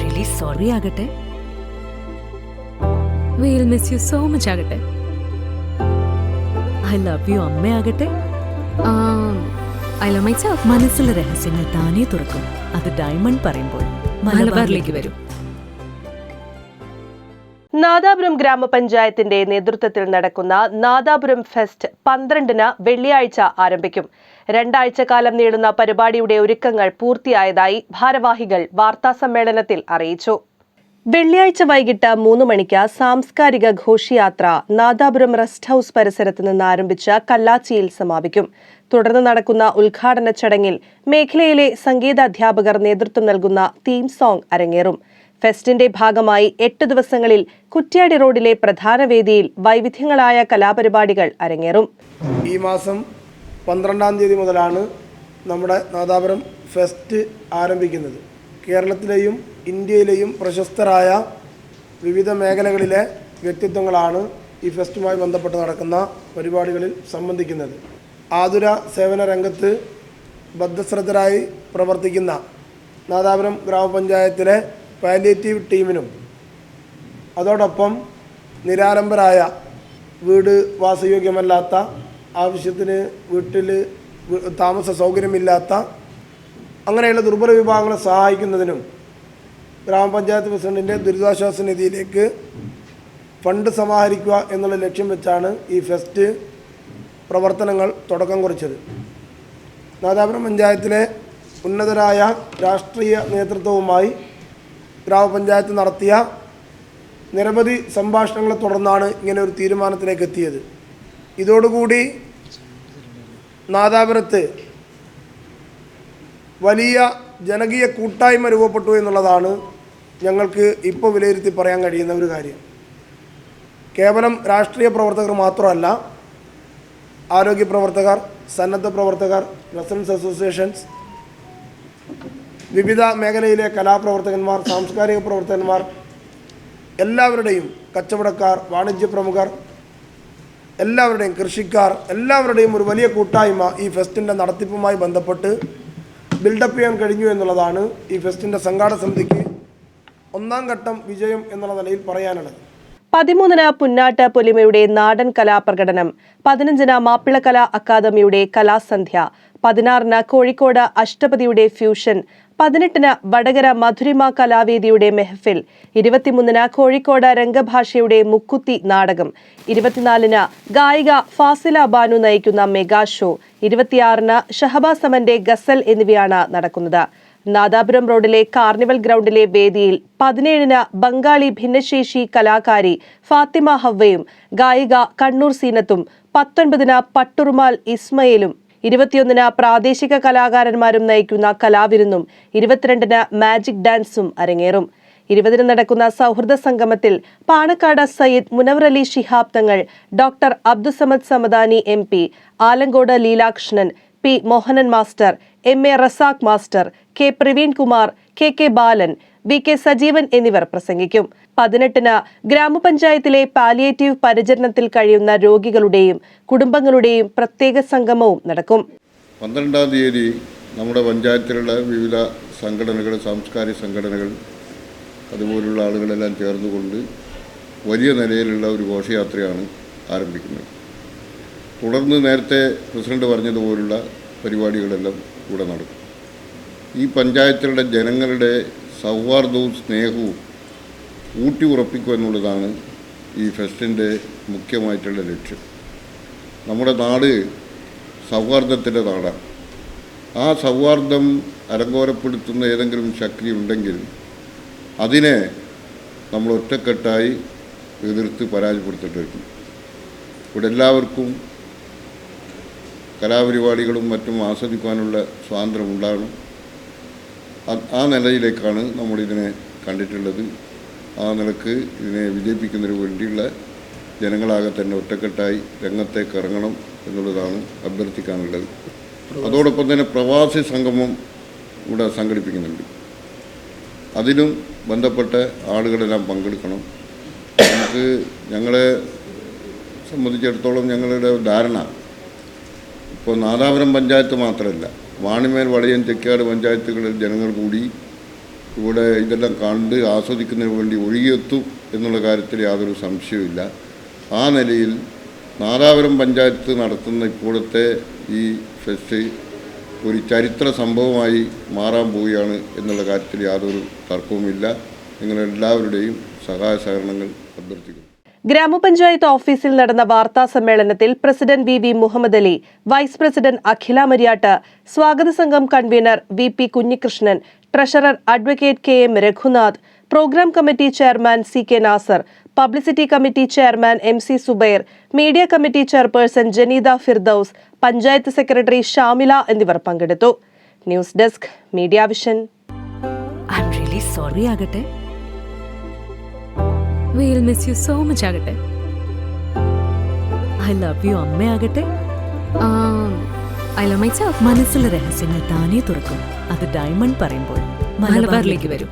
Really sorry ആകട്ടെ. Will miss you so much ആകട്ടെ. I love you അമ്മയാകട്ടെ I love myself മനസ്സിലെ രഹസ്യങ്ങൾ താനേ തുറക്കും. അത് ഡയമണ്ട് പറയുമ്പോൾ മലബാറിലേക്ക് വരും. നാദാപുരം ഗ്രാമപഞ്ചായത്തിന്റെ നേതൃത്വത്തിൽ നടക്കുന്ന നാദാപുരം ഫെസ്റ്റ് പന്ത്രണ്ടിന് വെള്ളിയാഴ്ച ആരംഭിക്കും. രണ്ടാഴ്ച കാലം നീളുന്ന പരിപാടിയുടെ ഒരുക്കങ്ങൾ പൂർത്തിയായതായി ഭാരവാഹികൾ വാർത്താസമ്മേളനത്തിൽ അറിയിച്ചു. വെള്ളിയാഴ്ച വൈകിട്ട് മൂന്ന് മണിക്ക് സാംസ്കാരിക ഘോഷയാത്ര നാദാപുരം റെസ്റ്റ് ഹൌസ് പരിസരത്ത് നിന്ന് ആരംഭിച്ച കല്ലാച്ചിയിൽ സമാപിക്കും. തുടർന്ന് നടക്കുന്ന ഉദ്ഘാടന ചടങ്ങിൽ മേഖലയിലെ സംഗീതാധ്യാപകർ നേതൃത്വം നൽകുന്ന തീം സോങ് അരങ്ങേറും. ഫെസ്റ്റിന്റെ ഭാഗമായി എട്ട് ദിവസങ്ങളിൽ കുറ്റ്യാടി റോഡിലെ പ്രധാന വേദിയിൽ വൈവിധ്യങ്ങളായ കലാപരിപാടികൾ അരങ്ങേറും. ഈ മാസം പന്ത്രണ്ടാം തീയതി മുതലാണ് നമ്മുടെ നാദാപുരം ഫെസ്റ്റ് ആരംഭിക്കുന്നത്. കേരളത്തിലെയും ഇന്ത്യയിലെയും പ്രശസ്തരായ വിവിധ മേഖലകളിലെ വ്യക്തിത്വങ്ങളാണ് ഈ ഫെസ്റ്റുമായി ബന്ധപ്പെട്ട് നടക്കുന്ന പരിപാടികളിൽ സംബന്ധിക്കുന്നത്. ആതുര സേവന രംഗത്ത് ബദ്ധശ്രദ്ധരായി പ്രവർത്തിക്കുന്ന നാദാപുരം ഗ്രാമപഞ്ചായത്തിലെ പാലിയേറ്റീവ് ടീമിനും അതോടൊപ്പം നിരാലംബരായ വീട് വാസയോഗ്യമല്ലാത്ത ആവശ്യത്തിന് വീട്ടിൽ താമസ സൗകര്യമില്ലാത്ത അങ്ങനെയുള്ള ദുർബല വിഭാഗങ്ങളെ സഹായിക്കുന്നതിനും ഗ്രാമപഞ്ചായത്ത് പ്രസിഡന്റിന്റെ ദുരിതാശ്വാസ നിധിയിലേക്ക് ഫണ്ട് സമാഹരിക്കുക എന്നുള്ള ലക്ഷ്യം വെച്ചാണ് ഈ ഫെസ്റ്റ് പ്രവർത്തനങ്ങൾ തുടക്കം കുറിച്ചത്. നാദാപുരം പഞ്ചായത്തിലെ ഉന്നതരായ രാഷ്ട്രീയ നേതൃത്വവുമായി ഗ്രാമപഞ്ചായത്ത് നടത്തിയ നിരവധി സംഭാഷണങ്ങളെ തുടർന്നാണ് ഇങ്ങനെ ഒരു തീരുമാനത്തിലേക്ക് എത്തിയത് ഇതോടുകൂടി നാദാപുരത്ത് വലിയ ജനകീയ കൂട്ടായ്മ രൂപപ്പെട്ടു എന്നുള്ളതാണ് ഞങ്ങൾക്ക് ഇപ്പോൾ വിലയിരുത്തി പറയാൻ കഴിയുന്ന ഒരു കാര്യം. കേവലം രാഷ്ട്രീയ പ്രവർത്തകർ മാത്രമല്ല ആരോഗ്യ പ്രവർത്തകർ സന്നദ്ധ പ്രവർത്തകർ റെസിഡൻസ് അസോസിയേഷൻസ് വിവിധ മേഖലയിലെ കലാപ്രവർത്തകന്മാർ സാംസ്കാരിക പ്രവർത്തകന്മാർ എല്ലാവരുടെയും കച്ചവടക്കാർ വാണിജ്യ പ്രമുഖർ എല്ലാവരുടെയും കൃഷിക്കാർ എല്ലാവരുടെയും ഒരു വലിയ കൂട്ടായ്മ ഈ ഫെസ്റ്റിന്റെ നടത്തിപ്പുമായി ബന്ധപ്പെട്ട് ബിൽഡപ്പ് ചെയ്യാൻ കഴിഞ്ഞു എന്നുള്ളതാണ് ഈ ഫെസ്റ്റിന്റെ സംഘാടക സമിതിക്ക് ഒന്നാം ഘട്ടം വിജയം എന്നുള്ള നിലയിൽ പറയാനുള്ളത്. പതിമൂന്നിന് പുന്നാട്ട പൊലിമയുടെ നാടൻ കലാപ്രകടനം പതിനഞ്ചിന് മാപ്പിളകല അക്കാദമിയുടെ കലാസന്ധ്യ പതിനാറിന് കോഴിക്കോട് അഷ്ടപതിയുടെ ഫ്യൂഷൻ പതിനെട്ടിന് വടകര മധുരിമ കലാവേദിയുടെ മെഹഫിൽ ഇരുപത്തിമൂന്നിന് കോഴിക്കോട് രംഗഭാഷയുടെ മുക്കുത്തി നാടകം ഇരുപത്തിനാലിന് ഗായിക ഫാസില ബാനു നയിക്കുന്ന മെഗാ ഷോ ഇരുപത്തിയാറിന് ഷഹബാസ് സമന്റെ ഗസൽ എന്നിവയാണ് നടക്കുന്നത്. നാദാപുരം റോഡിലെ കാർണിവൽ ഗ്രൗണ്ടിലെ വേദിയിൽ പതിനേഴിന് ബംഗാളി ഭിന്നശേഷി കലാകാരി ഫാത്തിമ ഹവ്വയും ഗായിക കണ്ണൂർ സീനത്തും പത്തൊൻപതിന് പട്ടുറുമാൽ ഇസ്മയിലും ഇരുപത്തിയൊന്നിന് പ്രാദേശിക കലാകാരന്മാരും നയിക്കുന്ന കലാവിരുന്നും ഇരുപത്തിരണ്ടിന് മാജിക് ഡാൻസും അരങ്ങേറും. ഇരുപതിന് നടക്കുന്ന സൗഹൃദ സംഗമത്തിൽ Panakkad Sayyid Munavvar Ali Shihab Thangal doctor Abdussamad Samadani M P Alankode Leelakrishnan P Mohanan master M A Razak master K Praveenkumar K K Balan V K Sajeevan എന്നിവർ പ്രസംഗിക്കും. പതിനെട്ടിന് ഗ്രാമപഞ്ചായത്തിലെ പാലിയേറ്റീവ് പരിചരണത്തിൽ കഴിയുന്ന രോഗികളുടെയും കുടുംബങ്ങളുടെയും പ്രത്യേക സംഗമവും നടക്കും. പന്ത്രണ്ടാം തീയതി നമ്മുടെ പഞ്ചായത്തിലുള്ള വിവിധ സംഘടനകൾ സാംസ്കാരിക സംഘടനകൾ അതുപോലുള്ള ആളുകളെല്ലാം ചേർന്നുകൊണ്ട് വലിയ നിലയിലുള്ള ഒരു ഘോഷയാത്രയാണ് ആരംഭിക്കുന്നത്. തുടർന്ന് നേരത്തെ പ്രസിഡന്റ് പറഞ്ഞതുപോലുള്ള പരിപാടികളെല്ലാം ഇവിടെ നടക്കും. ഈ പഞ്ചായത്തിലുള്ള ജനങ്ങളുടെ സൗഹാർദ്ദവും സ്നേഹവും ഊട്ടി ഉറപ്പിക്കുക എന്നുള്ളതാണ് ഈ ഫെസ്റ്റിന്റെ മുഖ്യമായിട്ടുള്ള ലക്ഷ്യം. നമ്മുടെ നാട് സൗഹാർദ്ദത്തിന്റെ നാടാണ്. ആ സൗഹാർദ്ദം അലങ്കോലപ്പെടുത്തുന്ന ഏതെങ്കിലും ശക്തി ഉണ്ടെങ്കിൽ അതിനെ നമ്മൾ ഒറ്റക്കെട്ടായി എതിർത്ത് പരാജയപ്പെടുത്തിട്ടിരിക്കും ഇവിടെ എല്ലാവർക്കും കലാപരിപാടികളും മറ്റും ആസ്വദിക്കാനുള്ള സ്വാതന്ത്ര്യം ഉണ്ടാകണം ആ- നിലയിലേക്കാണ് നമ്മളിതിനെ കണ്ടിട്ടുള്ളത്. ആ നിലയ്ക്ക് ഇതിനെ വിജയിപ്പിക്കുന്നതിന് വേണ്ടിയുള്ള ജനങ്ങളാകെ തന്നെ ഒറ്റക്കെട്ടായി രംഗത്തേക്ക് ഇറങ്ങണം എന്നുള്ളതാണ് അഭ്യർത്ഥിക്കാനുള്ളത്. അതോടൊപ്പം തന്നെ പ്രവാസി സംഗമം ഇവിടെ സംഘടിപ്പിക്കുന്നുണ്ട്. അതിലും ബന്ധപ്പെട്ട ആളുകളെല്ലാം പങ്കെടുക്കണം. നമുക്ക് ഞങ്ങളെ സംബന്ധിച്ചിടത്തോളം ഞങ്ങളുടെ ധാരണ ഇപ്പോൾ നാദാപുരം പഞ്ചായത്ത് മാത്രമല്ല വാണിമേൽ വളയം തെക്കാട് പഞ്ചായത്തുകളിൽ ജനങ്ങൾ കൂടി ഇവിടെ ഇതെല്ലാം കണ്ട് ആസ്വദിക്കുന്നതിന് വേണ്ടി ഒഴുകിയെത്തും എന്നുള്ള കാര്യത്തിൽ യാതൊരു സംശയവുമില്ല. ആ നിലയിൽ നാദാപുരം പഞ്ചായത്ത് നടത്തുന്ന ഇപ്പോഴത്തെ ഈ ഫെസ്റ്റ് ഒരു ചരിത്ര സംഭവമായി മാറാൻ പോവുകയാണ് എന്നുള്ള കാര്യത്തിൽ യാതൊരു തർക്കവുമില്ല. നിങ്ങളെല്ലാവരുടെയും സഹായ സഹകരണങ്ങൾ അഭ്യർത്ഥിക്കുന്നു. ഗ്രാമപഞ്ചായത്ത് ഓഫീസിൽ നടന്ന വാർത്താ സമ്മേളനത്തിൽ president V V Muhammad Ali vice president Akhila Mariyatt സ്വാഗത സംഘം convener V P Kunhikrishnan treasurer advocate K M Raghunath programme committee chairman C K Nasar publicity committee chairman M C Subair media committee chairperson Janeeda Firdaus panchayat secretary Shamila എന്നിവർ പങ്കെടുത്തു. News desk media vision. Sorry ആകട്ടെ will miss you so much ആകട്ടെ. I love you അമ്മയാകട്ടെ I love my മനസ്സിലെ രഹസ്യങ്ങൾ താനേ തുറക്കും. അത് ഡയമണ്ട് പറയുമ്പോൾ മലബാറിലേക്ക് വരും.